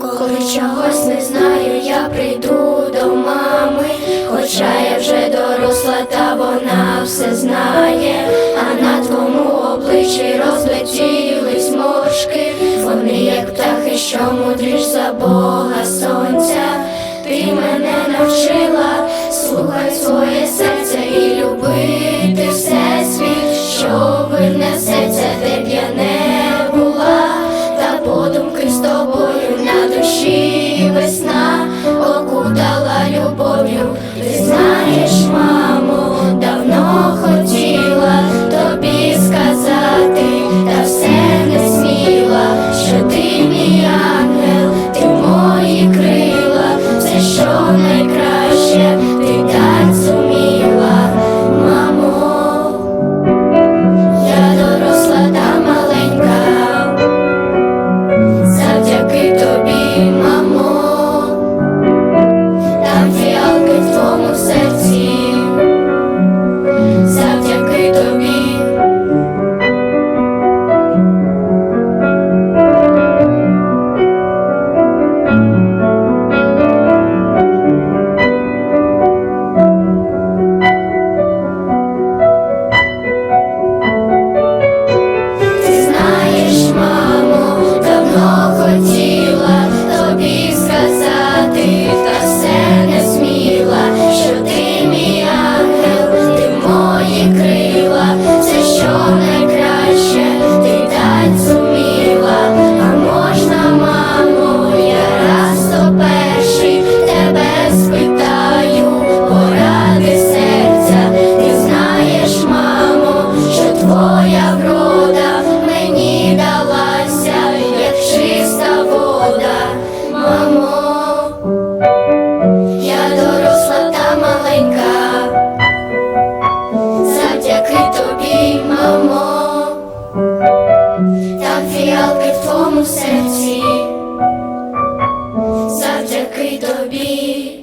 Коли чогось не знаю, я прийду до мами, хоча я вже доросла, та вона все знає, а на твому обличчі розлетілись мошки, вони, як птахи, що мудріш за Бога сонця, ти мене навчила слухай своє серце. палки в тому серці, завдяки тобі.